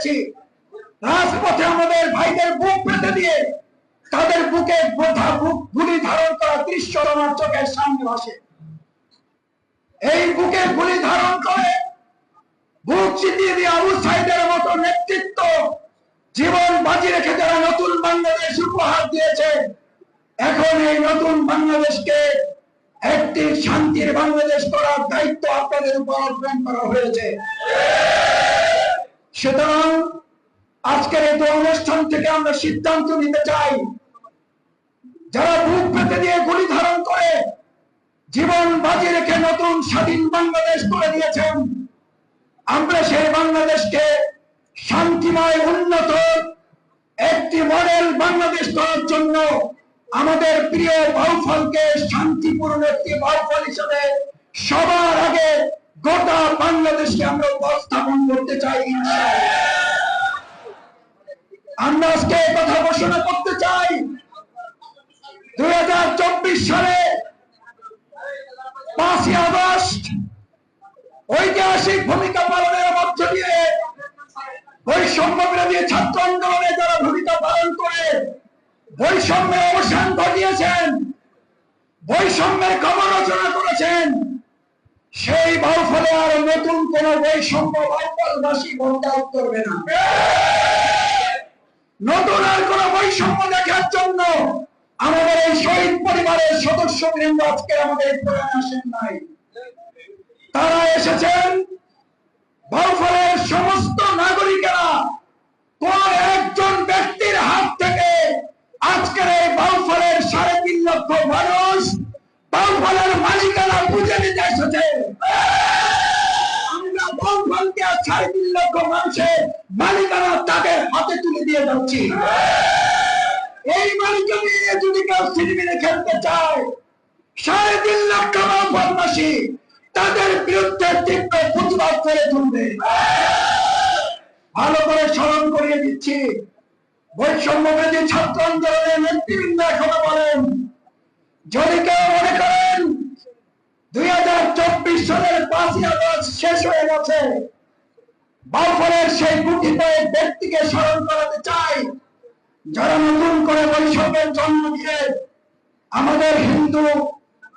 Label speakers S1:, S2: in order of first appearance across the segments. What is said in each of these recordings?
S1: দেখেছি রাজপথে আমাদের ভাইদের বুক পেতে দিয়ে তাদের বুকে বোধা বুক গুলি ধারণ করা দৃশ্য আমার চোখের সামনে আসে এই বুকে গুলি ধারণ করে বুক চিতিয়ে দিয়ে আবু সাইদের মতো নেতৃত্ব জীবন বাজি রেখে যারা নতুন বাংলাদেশ উপহার দিয়েছে, এখন এই নতুন বাংলাদেশকে একটি শান্তির বাংলাদেশ করার দায়িত্ব আপনাদের উপর অর্পণ করা হয়েছে। সুতরাং আজকের এই অনুষ্ঠান থেকে আমরা সিদ্ধান্ত নিতে চাই। যারা বুক পেতে দিয়ে গুলি ধারণ করে, জীবন বাজি রেখে নতুন স্বাধীন বাংলাদেশ করে দিয়েছেন, আমরা সেই বাংলাদেশকে শান্তিময়, উন্নত, একটি মডেল বাংলাদেশ করার জন্য আমাদের প্রিয় বাউফলকে শান্তিপূর্ণ একটি বাউফল হিসেবে সবার আগে গোটা বাংলাদেশকে আমরা উপস্থাপন করতে চাই আমরা আজকে কথা ঘোষণা করতে চাই, দুই হাজার চব্বিশ সালে পাঁচই আগস্ট ঐতিহাসিক ভূমিকা পালনের মধ্য দিয়ে বৈষম্য বিরোধী ছাত্র আন্দোলনে যারা ভূমিকা পালন করে, বৈষম্যের অবসান ঘটিয়েছেন, বৈষম্যের খবর রচনা করেছেন সেই বাউফলে আর নতুন কোন বৈষম্য বাউফলবাসী বরদাস্ত করবে না। নতুন আর কোন বৈষম্য দেখার জন্য আমাদের এই শহীদ পরিবারের সদস্য বৃন্দ আজকে আমাদের প্রোগ্রামে আসেন নাই। তারা এসেছেন বাউফলের সমস্ত নাগরিকেরা কোন একজন ব্যক্তির হাত থেকে আজকের এই বাউফলের সাড়ে তিন লক্ষ মানুষ বাউফলের মালিকানা বুঝে নিতে এসেছে আমরা বাউফলকে আর সাড়ে তিন লক্ষ মানুষের মালিকানা হাতে তুলে দিয়ে যাচ্ছি। এই যদি কেউ সিনেমিনে খেলতে চায়, সাড়ে তিন তাদের বিরুদ্ধে তীব্র প্রতিবাদ করে তুলবে। ভালো করে স্মরণ করিয়ে দিচ্ছি বৈষম্যবাদী ছাত্র আন্দোলনের নেতৃবৃন্দ এখনও বলেন, যদি কেউ মনে করেন দুই হাজার চব্বিশ সালের পাঁচই আগস্ট শেষ হয়ে গেছে বাউফলের সেই গুটি কয়েক ব্যক্তিকে স্মরণ করাতে চাই, যারা নতুন করে বৈষম্যের জন্ম দিয়ে আমাদের হিন্দু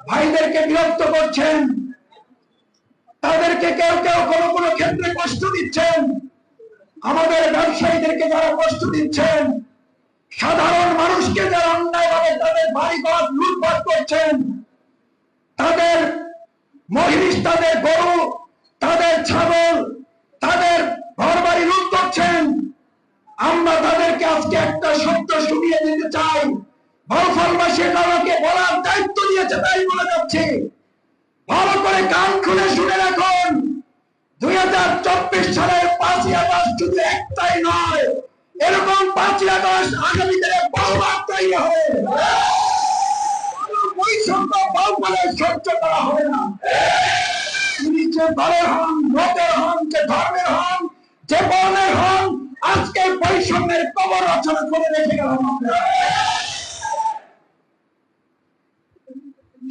S1: ভাইদেরকে বিরক্ত করছেন, তাদেরকে কেউ কেউ কোনো কোনো ক্ষেত্রে কষ্ট দিচ্ছেন, আমাদের ব্যবসায়ীদেরকে যারা কষ্ট দিচ্ছেন, সাধারণ মানুষকে যারা অন্যায়ভাবে তাদের বাড়িঘর লুটপাট করছেন, তাদের মহিষ, তাদের গরু, তাদের ছাগল তাদের ঘর বাড়ি লুট করছেন। আমরা তাদেরকে আজকে একটা শব্দ শুনিয়ে দিতে চাই। বাউফলবাসী আমাকে বলার দায়িত্ব দিয়েছে, তাই বলে যাচ্ছি। ভালো করে কান খুলে শুনে রাখুন। দুই হাজার চব্বিশ সালের পাঁচই আগস্ট শুধু একটাই নয়, এরকম পাঁচই আগস্ট আগামী দিনে বহুবার তৈরি হবে। বৈষম্য বাউফলে সহ্য করা হবে না। যে দলের হন মতের হন যে ধর্মের হন যে বর্ণের হন আজকে বৈষম্যের কবর রচনা করে রেখে গেলাম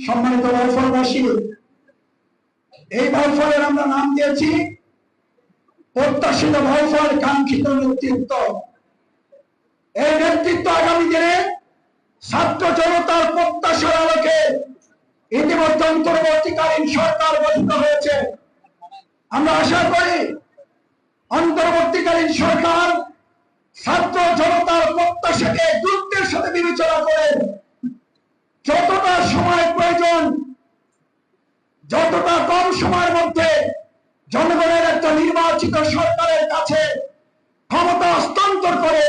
S1: সম্মানিত বাউফলবাসী এই বাউফলের আমরা নাম দিয়েছি প্রত্যাশিত বাউফল কাঙ্ক্ষিত নেতৃত্ব। এই নেতৃত্ব আগামী দিনে ছাত্র জনতার প্রত্যাশার আলোকে ইতিমধ্যে অন্তর্বর্তীকালীন সরকার গঠিত হয়েছে। আমরা আশা করি অন্তর্বর্তীকালীন সরকার ছাত্র জনতার প্রত্যাশাকে গুরুত্বের সাথে বিবেচনা করে যতটা সময় প্রয়োজন, যতটা কম সময়ের মধ্যে জনগণের একটা নির্বাচিত সরকারের কাছে ক্ষমতা হস্তান্তর করে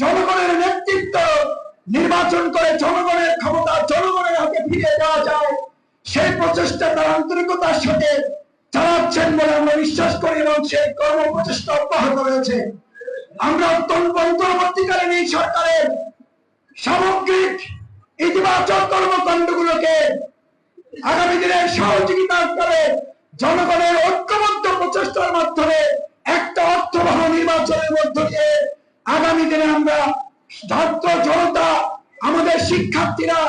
S1: জনগণের নেতৃত্ব নির্বাচন করে জনগণের ক্ষমতা, জনগণের হাতে ফিরিয়ে দেওয়া যায় সেই প্রচেষ্টা তার আন্তরিকতার সাথে চালাচ্ছেন বলে আমরা বিশ্বাস করি এবং সেই কর্ম প্রচেষ্টা অব্যাহত রয়েছে। আমরা অত্যন্ত অন্তর্বর্তীকালীন এই সরকারের সামগ্রিক ইতিবাচক কর্মকাণ্ডগুলোকে আগামী দিনের সহযোগিতা করে জনগণের ঐক্যবদ্ধ প্রচেষ্টার মাধ্যমে একটা অর্থবহ নির্বাচনের মধ্য দিয়ে আগামী দিনে আমরা ছাত্র জনতা, আমাদের শিক্ষার্থীরা,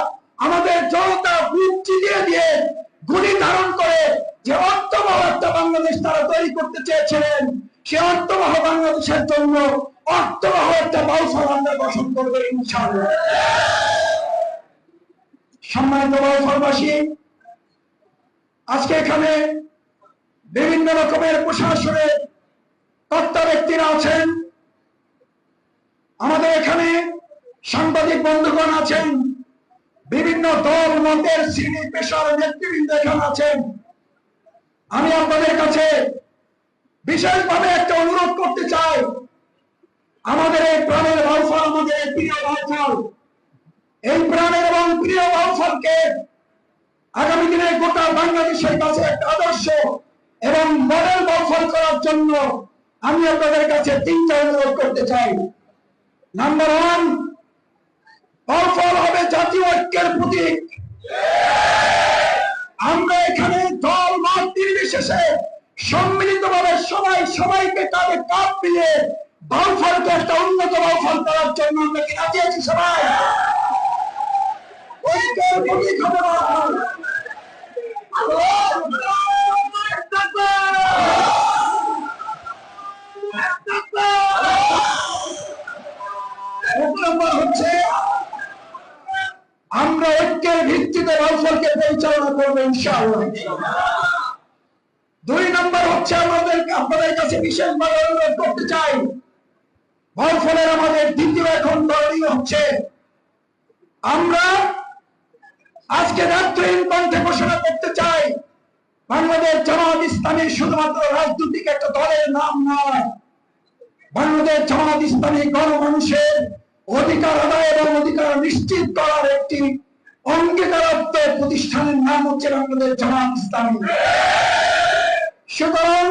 S1: আমাদের জনতা বুক চিলিয়ে দিয়ে গুলি ধারণ করে যে অর্থবহ একটা বাংলাদেশ তারা তৈরি করতে চেয়েছিলেন, সে অর্থবহ বাংলাদেশের জন্য অর্থবহ একটা বাউফল আমরা গঠন করব ইনশাআল্লাহ। সম্মানিত বাউফলবাসী, আজকে এখানে বিভিন্ন রকমের প্রশাসনের কর্তা ব্যক্তিরা আছেন। আমাদের এখানে সাংবাদিক বন্ধুগণ আছেন, বিভিন্ন দল, মতের শ্রেণি, পেশার নেতৃবৃন্দ এখানে আছেন। আমি আপনাদের কাছে বিশেষভাবে একটা অনুরোধ করতে চাই। আমাদের এই প্রাণের বাউফল আমাদের এই প্রিয় বাউফল এই প্রাণের এবং প্রিয় বাউফলকে আগামী দিনে গোটা বাংলাদেশের কাছে একটা আদর্শ এবং মডেল বাউফল করার জন্য আমি আপনাদের কাছে তিনটা অনুরোধ করতে চাই। নাম্বার ওয়ান বাউফল হবে জাতীয় ঐক্যের প্রতীক। আমরা এখানে দল মত নির্বিশেষে সম্মিলিত ভাবে সবাই সবাইকে তাদের কাপ মিলিয়ে বাউফলকে একটা উন্নত বাউফল করার জন্য আমরা কি রাজি আছি সবাই? ঐক্যের প্রতীক হবে বাউফল আমরা ঐক্যের ভিত্তিতে বাউফলকে পরিচালনা করব ইনশাআল্লাহ। দুই নম্বর হচ্ছে আমাদের, আপনাদের কাছে বিশেষভাবে অনুরোধ করতে চাই বাউফলের আমাদের দ্বিতীয় এখন করণীয় হচ্ছে। আমরা আজকে রাত্রিহীন কণ্ঠে ঘোষণা করতে চাই, বাংলাদেশ জামাত ইসলামী শুধুমাত্র রাজনৈতিক একটা দলের নাম নয়। বাংলাদেশ জামাত ইসলামী গণমানুষের অধিকার আদায় এবং অধিকার নিশ্চিত করার একটি অঙ্গীকারত্ব প্রতিষ্ঠানের নাম হচ্ছে বাংলাদেশ জামাত ইসলামী। সুতরাং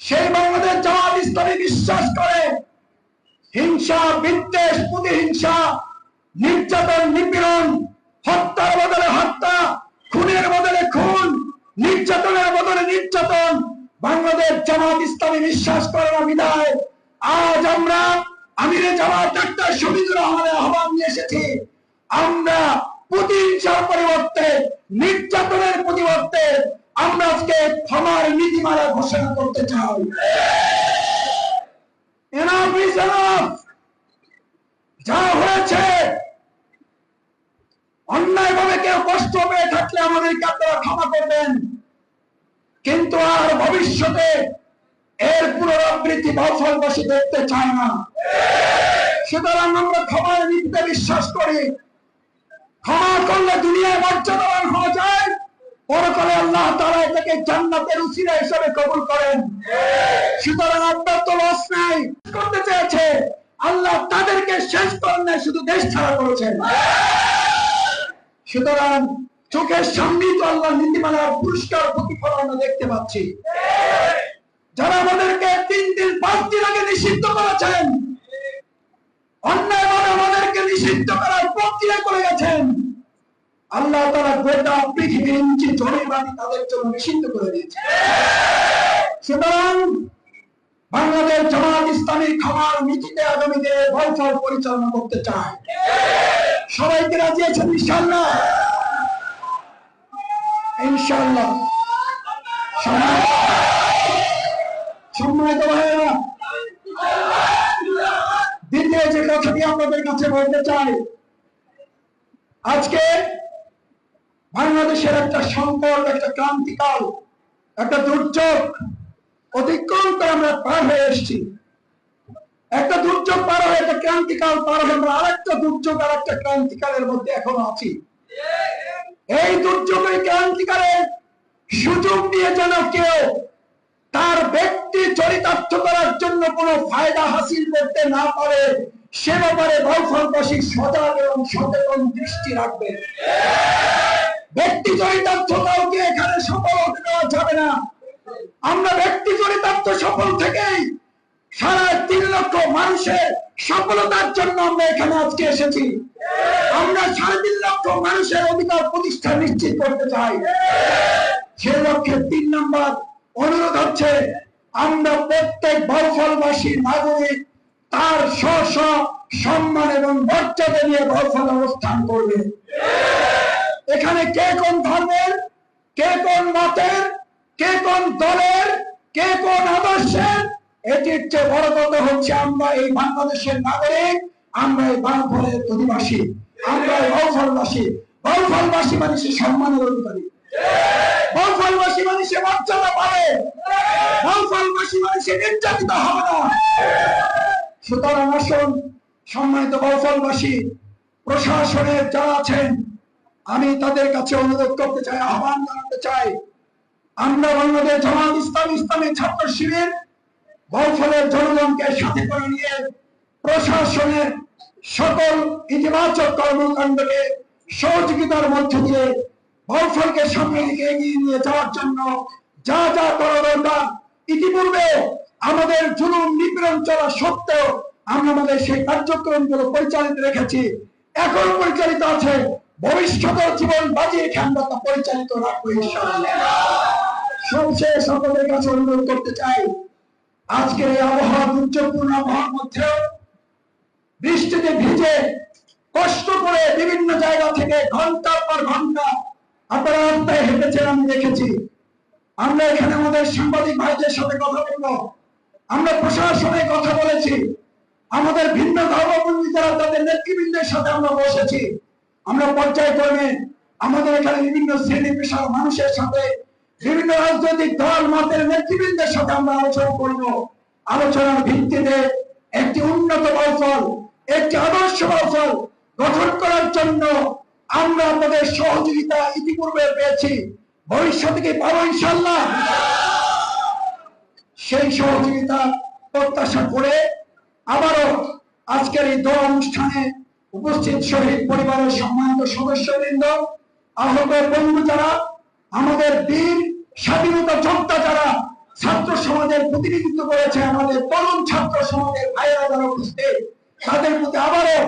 S1: সেই বাংলাদেশ জামাত ইসলামী বিশ্বাস করে, হিংসা, বিদ্বেষ, প্রতিহিংসা, নির্যাতন, নিপীড়ন, হত্যার বদলে হত্যা, খুনের বদলে খুন, নির্যাতনের বদলে নির্যাতন, বাংলাদেশ জামাত ইসলামী বিশ্বাস করে না বিদায় আজ আমরা আমিরে জামাত ডাক্তার শহীদুর রহমানের আহ্বান নিয়ে এসেছি। আমরা প্রতিহিংসার পরিবর্তে, নির্যাতনের পরিবর্তে আমরা আজকে ক্ষমার নীতিমালা ঘোষণা করতে চাই. যা হয়েছে অন্যায় ভাবে কেউ কষ্ট পেয়ে থাকলে আমাদেরকে আপনারা ক্ষমা করবেন। কিন্তু আর ভবিষ্যতে এর পুনরাবৃত্তি বাউফলবাসী দেখতে চায় না। সুতরাং আমরা ক্ষমার নীতিতে বিশ্বাস করি, ক্ষমা করলে দুনিয়ায় মর্যাদাবান হওয়া যায়। পরকালে আল্লাহ তারা জান্নাতের হিসেবে কবুল করেন। সুতরাং আপনার তো লস নাই। করতে চেয়েছে, আল্লাহ তাদেরকে শেষ করেন শুধু দেশ ছাড়া করেছেন। সুতরাং চোখের সামনেই তো আল্লাহ নীতিমালার পুরস্কার প্রতিফল আমরা দেখতে পাচ্ছি। যারা আমাদেরকে তিন দিন পাঁচ দিন আগে নিষিদ্ধ করেছেন, অন্যায়ভাবে আমাদেরকে নিষিদ্ধ করার প্রক্রিয়া করে গেছেন, আল্লাহ তারা গোটা পৃথিবীর ইঞ্চি জমি বাড়ি তাদের জন্য নিষিদ্ধ করে দিয়েছে সুতরাং বাংলাদেশ জামাত ইসলামী খামার নীতিতে আগামী দিনে ফল পরিচালনা করতে চায়। সবাইকে রাজি আছেন ইনশাল্লাহ ইনশাল্লাহ সম্মানিত- দ্বিতীয় যে কথাটি আপনাদের কাছে বলতে চাই, আজকে বাংলাদেশের একটা সংকট, একটা ক্রান্তিকাল, একটা দুর্যোগ অতিক্রম করে আমরা পার হয়ে এসেছি। একটা দুর্যোগ পার হয়ে, একটা ক্রান্তিকাল পার হয়ে আমরা আরেকটা দুর্যোগ আর একটা ক্রান্তিকালের মধ্যে এখন আছি। এই দুর্যোগের ক্রান্তিকালের সুযোগ নিয়ে যেন কেউ তার ব্যক্তি চরিতার্থ করার জন্য কোনো ফায়দা হাসিল করতে না পারে, সে ব্যাপারে বাউফলবাসী সজাগ এবং সচেতন দৃষ্টি রাখবে ব্যক্তি চরিতার্থ কাউকে এখানে সফল হতে দেওয়া যাবে না। আমরা ব্যক্তি চরিতার্থ সফল থেকেই সারা তিন লক্ষ মানুষের সফলতার জন্য আমরা এখানে আজকে এসেছি। আমরা সাড়ে তিন লক্ষ মানুষের অধিকার প্রতিষ্ঠা নিশ্চিত করতে চাই। সে লক্ষ্যে তিন নম্বর অনুরোধ হচ্ছে, আমরা প্রত্যেক বাউফলবাসী নাগরিক, তার স্ব সম্মান এবং মর্যাদা নিয়ে বাউফল অবস্থান করবে। এখানে কে কোন ধর্মের, কে কোন মতের, কে কোন দলের, কে কোন আদর্শের, এটির চেয়ে বড় কথা হচ্ছে, আমরা এই বাংলাদেশের নাগরিক, আমরা এই বাউফলের অধিবাসী, আমরা এই বাউফলবাসী বাউফলবাসী মানুষের সম্মানের অধিকারী। বাউফলবাসী মানুষের মর্যাদা পাবে। মানুষের নির্যাতিত হবে না। সুতরাং আসুন, সম্মানিত যারা আছেন, আমি তাদের কাছে অনুরোধ করতে চাই, আহ্বান জানাতে চাই। আমরা বাংলাদেশ জামাত ইসলাম ইসলামী ছাত্র শিবির বাউফলের জনগণকে সাথে করে নিয়ে প্রশাসনের সকল ইতিবাচক কর্মকাণ্ডকে সহযোগিতার মধ্য দিয়ে বাউফলকে সামনের দিকে এগিয়ে নিয়ে যাওয়ার জন্য যা যা করা দরকার ইতিপূর্বে আমাদের জুলুম নিপীড়ন চলা সত্ত্বেও আমরা আমাদের সেই কার্যক্রমগুলো পরিচালিত রেখেছি। এখন পরিচালিত আছে। ভবিষ্যতের জীবন বাজিয়ে তা পরিচালিত আপনাদের কাছে অনুরোধ করতে চাই, আজকের এই আবহাওয়া দুর্যোগপূর্ণ আবহাওয়ার মধ্যেও বৃষ্টিতে ভিজে, কষ্ট করে বিভিন্ন জায়গা থেকে ঘণ্টার পর ঘণ্টা আপনারা রাস্তায় হেঁটেছেন, আমি দেখেছি। আমরা এখানে আমাদের সাংবাদিক ভাইদের সাথে কথা বলব। আমরা প্রশাসনে কথা বলেছি। আমাদের ভিন্ন ধর্মবন্দী যারা তাদের নেতৃবৃন্দের সাথে আমরা বসেছি। আমরা পর্যায়ক্রমে আমাদের এখানে বিভিন্ন শ্রেণি পেশার মানুষের সাথে, বিভিন্ন রাজনৈতিক দল, মতের নেতৃবৃন্দের সাথে আমরা আলোচনা করব। আলোচনার ভিত্তিতে একটি উন্নত ফল একটি আদর্শ ফল গঠন করার জন্য আমরা আপনাদের সহযোগিতা ইতিপূর্বে পেয়েছি। ভবিষ্যতে কি পাবো ইনশাল্লাহ সেই সহযোগিতা প্রত্যাশা করে আবারও আজকের এই দোয়া অনুষ্ঠানে উপস্থিত শহীদ পরিবারের সম্মানিত সদস্যবৃন্দ, আহত বন্ধু যারা, আমাদের বীর স্বাধীনতা যোদ্ধা যারা ছাত্র সমাজের প্রতিনিধিত্ব করেছে, আমাদের তরুণ ছাত্র সমাজের ভাইয়েরা যারা উপস্থিত, তাদের প্রতি আবারও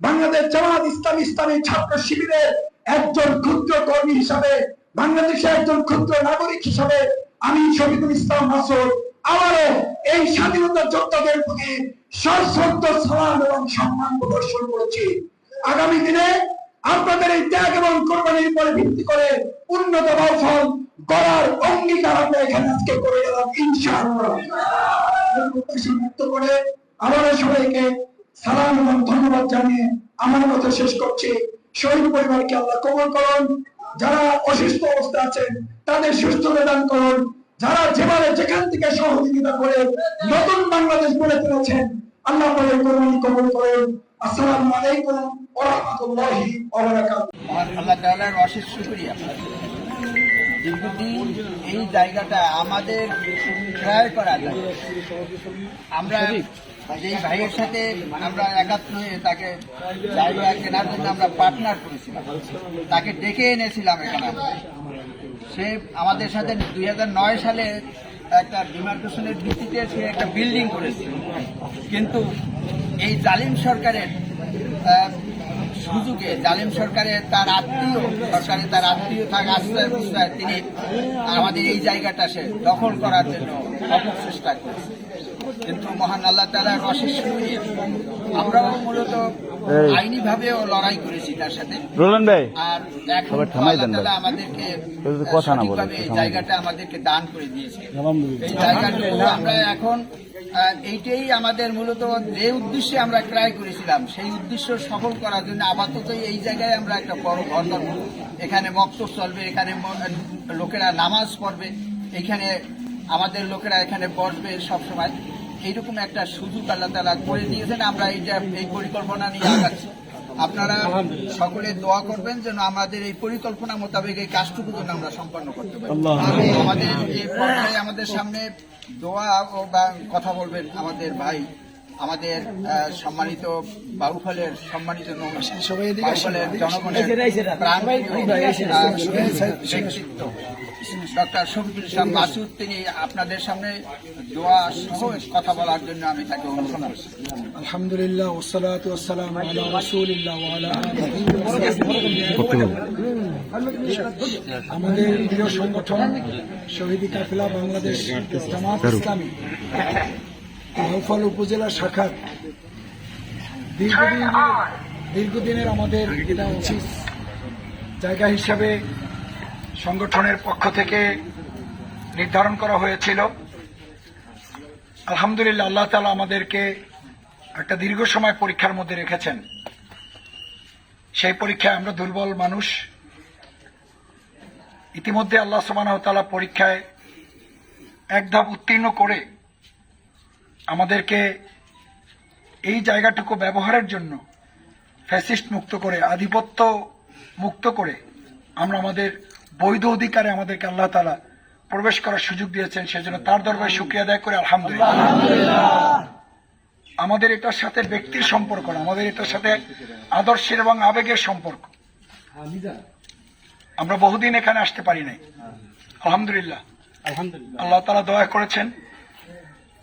S1: বাংলাদেশ জামাত ইসলাম ইসলামী ছাত্র শিবিরের একজন ক্ষুদ্র কর্মী হিসাবে, বাংলাদেশের একজন ক্ষুদ্র নাগরিক হিসাবে আমি শহীদুল ইসলাম মাসুদ আবারও এই স্বাধীনতা যোদ্ধাদের প্রতি সশ্রদ্ধ সালাম এবং সম্মান প্রদর্শন করেছি। আগামী দিনে আপনাদের এই ত্যাগ এবং কোরবানির উপরে ভিত্তি করে উন্নত ফল করার অঙ্গীকার আমরা এখানে আজকে করে গেলাম, ইনশাআল্লাহ। করে আবারও সবাইকে সালাম এবং ধন্যবাদ জানিয়ে আমার কথা শেষ করছি। শহীদ পরিবারকে আল্লাহ কবল করুন। যারা অসুস্থ অবস্থা আছেন তাদের সুস্থ দান করুন। যারা যেভাবে যেখান থেকে সহযোগিতা করে নতুন বাংলাদেশ গড়ে তুলেছেন আল্লাহ বলে কোরবানি কবল করুন। আসসালামু আলাইকুম ওয়া রাহমাতুল্লাহি ওয়া বারাকাতুহু।
S2: আল্লাহ তাআলার অশেষ শুকরিয়া। দীর্ঘদিন এই জায়গাটা আমাদের ক্রয় করা যায় আমরা যেই ভাইয়ের সাথে আমরা একাত্ম হয়ে তাকে জায়গা কেনার জন্য আমরা পার্টনার করেছিলাম। তাকে ডেকে এনেছিলাম এখানে। সে আমাদের সাথে দুই হাজার নয় সালে একটা ডিমার্কেশনের ভিত্তিতে সে একটা বিল্ডিং করেছিল। কিন্তু এই জালিম সরকারের সুযোগে জালিম সরকারের তার আত্মীয়, সরকারের তার আত্মীয় থাকা আশ্রয় প্রশ্রয় তিনি আমাদের এই জায়গাটা সে দখল করার জন্য অপচেষ্টা করেছে। কিন্তু মহান আল্লাহ তালার অশেষ শুকরিয়া আমরাও মূলত আইনি ভাবেও লড়াই করেছি তার সাথে।
S3: রোলান ভাই
S2: আর এখন
S3: সবাই থামাই দেন
S2: আল্লাহ আমাদেরকে
S3: কথা না বলে।
S2: জায়গাটা আমাদেরকে দান করে দিয়েছে। এই জায়গাটুকু আমরা এখন এইটাই আমাদের মূলত যে উদ্দেশ্যে আমরা ক্রয় করেছিলাম সেই উদ্দেশ্য সফল করার জন্য আপাতত এই জায়গায় আমরা একটা বড় ঘর করব এখানে মক্তব চলবে এখানে লোকেরা নামাজ পড়বে এখানে আমাদের লোকেরা এখানে বসবে সব সময় এইরকম একটা সুযোগ আল্লাহ তালা করে দিয়েছেন। আমরা এইটা এই পরিকল্পনা নিয়ে আগাচ্ছি। আপনারা সকলে দোয়া করবেন যেন আমাদের এই পরিকল্পনা মোতাবেক এই কাজটুকু যেন আমরা সম্পন্ন করতে পারি। আমাদের এই আমাদের সামনে দোয়া বা কথা বলবেন আমাদের ভাই। আমাদের সম্মানিত বাবুফলের সম্মানিত বাবুফলের জনগণের প্রাণ ব্যক্তিত্ব। ডক্টর শফিকুল ইসলাম মাসুদ তিনি আপনাদের সামনে দোয়া সহ কথা বলার জন্য আমি তাকে অনুরোধ করছি।
S4: আলহামদুলিল্লাহ ওসালাত ওয়াসালাম আলা রাসূলিল্লাহ ওয়া আলা আলিহি ওয়া সাহবিহি। আমাদের প্রিয় সংগঠন শহীদি কাফেলা বাংলাদেশ জামাত ইসলামী। নৌফল উপজেলা শাখার দীর্ঘদিন দীর্ঘদিনের আমাদের এটা উচিত জায়গা হিসাবে সংগঠনের পক্ষ থেকে নির্ধারণ করা হয়েছিল। আলহামদুলিল্লাহ আল্লাহ তালা আমাদেরকে একটা দীর্ঘ সময় পরীক্ষার মধ্যে রেখেছেন। সেই পরীক্ষায় আমরা দুর্বল মানুষ। ইতিমধ্যে আল্লাহ সুবাহ তালা পরীক্ষায় এক ধাপ উত্তীর্ণ করে আমাদেরকে এই জায়গাটুকু ব্যবহারের জন্য ফ্যাসিস্ট মুক্ত করে আধিপত্য মুক্ত করে আমরা আমাদের বৈধ অধিকারে আমাদেরকে আল্লাহ তালা প্রবেশ করার সুযোগ দিয়েছেন সেজন্য তার দরবারে শুক্রিয়া আদায় করে আলহামদুলিল্লাহ। আমাদের এটার সাথে ব্যক্তির সম্পর্ক না আমাদের এটার সাথে আদর্শের এবং আবেগের সম্পর্ক। আমরা বহুদিন এখানে আসতে পারি নাই। আলহামদুলিল্লাহ। আল্লাহ তালা দয়া করেছেন।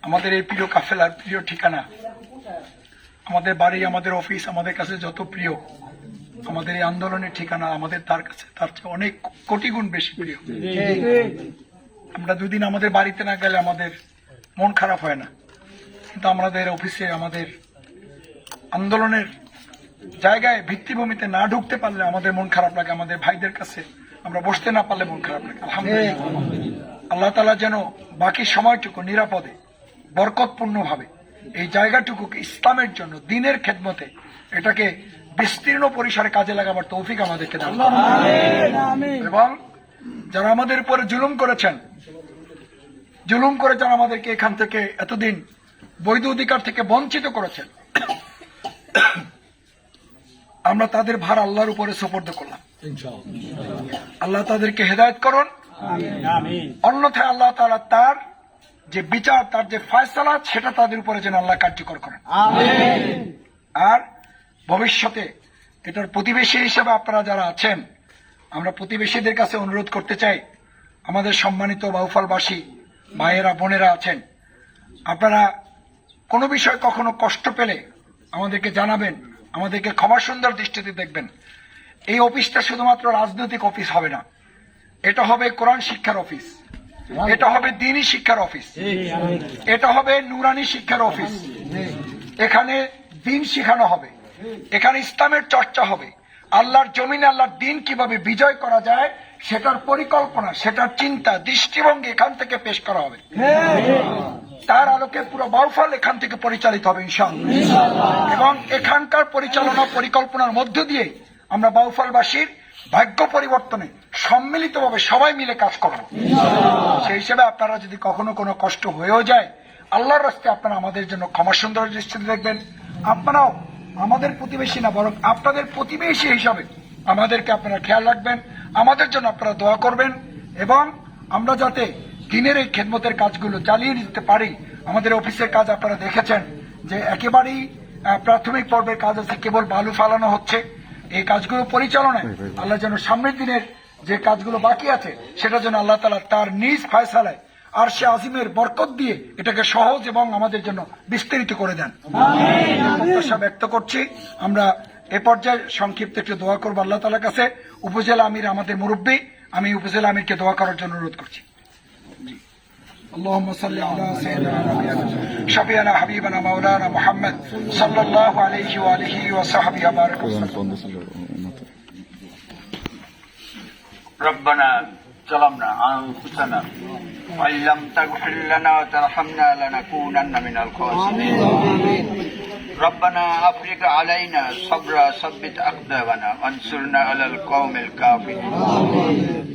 S4: আমাদের এই প্রিয় কাফেলার প্রিয় ঠিকানা, আমাদের বাড়ি, আমাদের অফিস, আমাদের কাছে যত প্রিয়, আমাদের এই আন্দোলনের ঠিকানা, আমাদের তার কাছে, তার চেয়ে অনেক কোটি গুণ বেশি প্রিয়। আমরা দুদিন আমাদের বাড়িতে না গেলে আমাদের মন খারাপ হয় না। কিন্তু আমাদের অফিসে, আমাদের আন্দোলনের জায়গায়, ভিত্তিভূমিতে না ঢুকতে পারলে আমাদের মন খারাপ লাগে, আমাদের ভাইদের কাছে আমরা বসতে না পারলে মন খারাপ লাগে। আলহামদুলিল্লাহ। আল্লাহ তালা যেন বাকি সময়টুকু নিরাপদে বরকতপূর্ণ ভাবে এই জায়গাটুকুকে ইসলামের জন্য দিনের খেদমতে এটাকে বিস্তীর্ণ পরিসরে কাজে লাগাবার তৌফিক আমাদেরকে দান এবং যারা আমাদের উপরে জুলুম করেছেন জুলুম করে যারা আমাদেরকে এখান থেকে এতদিন বৈধ অধিকার থেকে বঞ্চিত করেছেন আমরা তাদের ভার আল্লাহর উপরে সুপর্দ করলাম। আল্লাহ তাদেরকে হেদায়ত করুন। অন্যথায় আল্লাহ তাআলা তার যে বিচার তার যে ফয়সালা সেটা তাদের উপরে যেন আল্লাহ কার্যকর করেন। আর ভবিষ্যতে এটার প্রতিবেশী হিসেবে আপনারা যারা আছেন আমরা প্রতিবেশীদের কাছে অনুরোধ করতে চাই আমাদের সম্মানিত বাউফলবাসী মায়েরা বোনেরা আছেন আপনারা কোনো বিষয় কখনো কষ্ট পেলে আমাদেরকে জানাবেন আমাদেরকে ক্ষমা সুন্দর দৃষ্টিতে দেখবেন। এই অফিসটা শুধুমাত্র রাজনৈতিক অফিস হবে না এটা হবে কোরআন শিক্ষার অফিস। এটা হবে দিনই শিক্ষার অফিস। এটা হবে নুরানি শিক্ষার অফিস। এখানে দিন শেখানো হবে। এখানে ইসলামের চর্চা হবে। আল্লাহর জমিনে আল্লাহর দিন কীভাবে বিজয় করা যায় সেটার পরিকল্পনা সেটার চিন্তা দৃষ্টিভঙ্গি এখান থেকে পেশ করা হবে। তার আলোকে পুরো বাউফল এখান থেকে পরিচালিত হবে ইনশাআল্লাহ। এবং এখানকার পরিচালনা পরিকল্পনার মধ্য দিয়ে আমরা বাউফলবাসীর ভাগ্য পরিবর্তনে সম্মিলিতভাবে সবাই মিলে কাজ করব সেই হিসেবে আপনারা যদি কখনো কোনো কষ্ট হয়েও যায়, আল্লাহর রাস্তায় আপনারা আমাদের জন্য ক্ষমা সুন্দর দৃষ্টিতে দেখবেন। আপনারাও আমাদের প্রতিবেশী না, বরং আপনাদের প্রতিবেশী হিসাবে আমাদেরকে আপনারা খেয়াল রাখবেন, আমাদের জন্য আপনারা দোয়া করবেন এবং আমরা যাতে দিনের এই খেদমতের কাজগুলো চালিয়ে নিতে পারি, আমাদের অফিসের কাজ আপনারা দেখেছেন যে একেবারেই প্রাথমিক পর্বের কাজ আছে, কেবল বালু ফালানো হচ্ছে। এই কাজগুলো পরিচালনায় আল্লাহ যেন সামনের দিনের যে কাজগুলো বাকি আছে সেটা যেন আল্লাহ তালা তার নিজ ফায়সালায় আর সে আজিমের বরকত দিয়ে এটাকে সহজ এবং আমাদের জন্য বিস্তারিত করে দেন। প্রত্যাশা ব্যক্ত করছি। আমরা এ পর্যায়ে সংক্ষিপ্ত একটু দোয়া করব আল্লাহ তালার কাছে। উপজেলা আমির আমাদের মুরব্বী। আমি উপজেলা আমিরকে দোয়া করার জন্য অনুরোধ করছি। اللهم صل على سيدنا نبينا شفينا حبيبنا مولانا محمد صلى الله عليه وآله وصحبه وبارك وسلم.
S2: ربنا ظلمنا أنفسنا وإن لم تغفر لنا وترحمنا لنكونن من الخاسرين. ربنا أفرغ علينا صبرا ثبت أقدامنا وانصرنا على القوم الكافرين.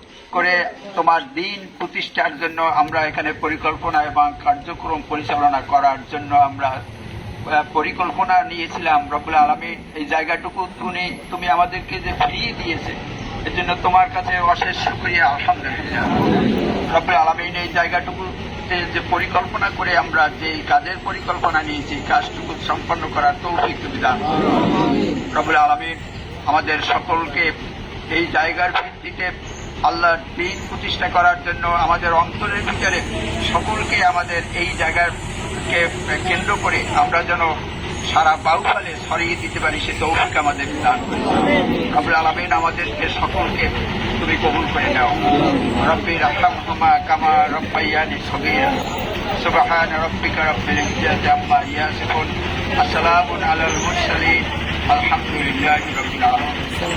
S2: করে তোমার দিন প্রতিষ্ঠার জন্য আমরা এখানে পরিকল্পনা এবং কার্যক্রম পরিচালনা করার জন্য আমরা পরিকল্পনা নিয়েছিলাম। রবুল আলমী এই জায়গাটুকু তুমি তুমি আমাদেরকে যে ফিরিয়ে দিয়েছে এর জন্য তোমার কাছে অশেষ শুক্রিয়া আলহামদুলিল্লাহ। রবুল আলমিন এই জায়গাটুকু যে পরিকল্পনা করে আমরা যে কাজের পরিকল্পনা নিয়েছি কাজটুকু সম্পন্ন করার তৌফিক করো। রব্বুল আলমিন আমাদের সকলকে এই জায়গার ভিত্তিতে আল্লাহর দিন প্রতিষ্ঠা করার জন্য আমাদের অন্তরের ভিতরে সকলকে আমাদের এই জায়গার কে কেন্দ্র করে আমরা যেন সারা বাউফালে ছড়িয়ে দিতে পারি, সে তৌফিক আমাদের দান করি আমরা আলামিন আমাদেরকে সকলকে তুমি কবুল করে নাও। রব্বি রাহমাহুমা কামা রব্বাইয়ানি সগীরা। সুবহান রব্বিকা রব্বিল ইজ্জাতি আম্মা ইয়াসিফুন। আসসালামু আলাল মুরসালিন। আলহামদুলিল্লাহি রাব্বিল আলামিন।